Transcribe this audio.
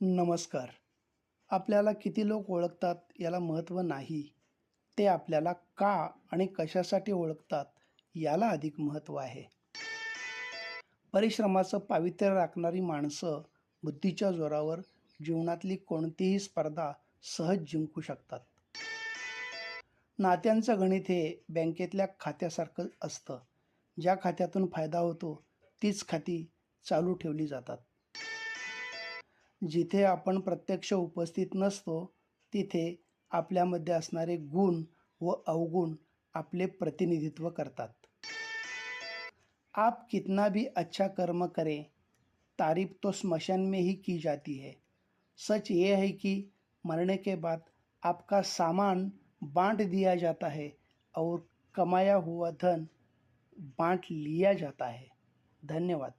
नमस्कार. आपल्याला किती लोक ओळखतात याला महत्त्व नाही. ते आपल्याला का आणि कशासाठी ओळखतात याला अधिक महत्त्व आहे. परिश्रमाचं पावित्र्य राखणारी माणसं बुद्धीच्या जोरावर जीवनातली कोणतीही स्पर्धा सहज जिंकू शकतात. नात्यांचं गणित हे बँकेतल्या खात्यासारखं असतं. ज्या खात्यातून फायदा होतो तीच खाती चालू ठेवली जातात. जिथे आपण प्रत्यक्ष उपस्थित नसतो, तिथे आपल्यामध्ये असणारे गुण व अवगुण आपले प्रतिनिधित्व करतात. आप कितना भी अच्छा कर्म करें, तारीफ़ तो स्मशान में ही की जाती है। सच ये है कि मरने के बाद आपका सामान बांट दिया जाता है और कमाया हुआ धन बांट लिया जाता है। धन्यवाद।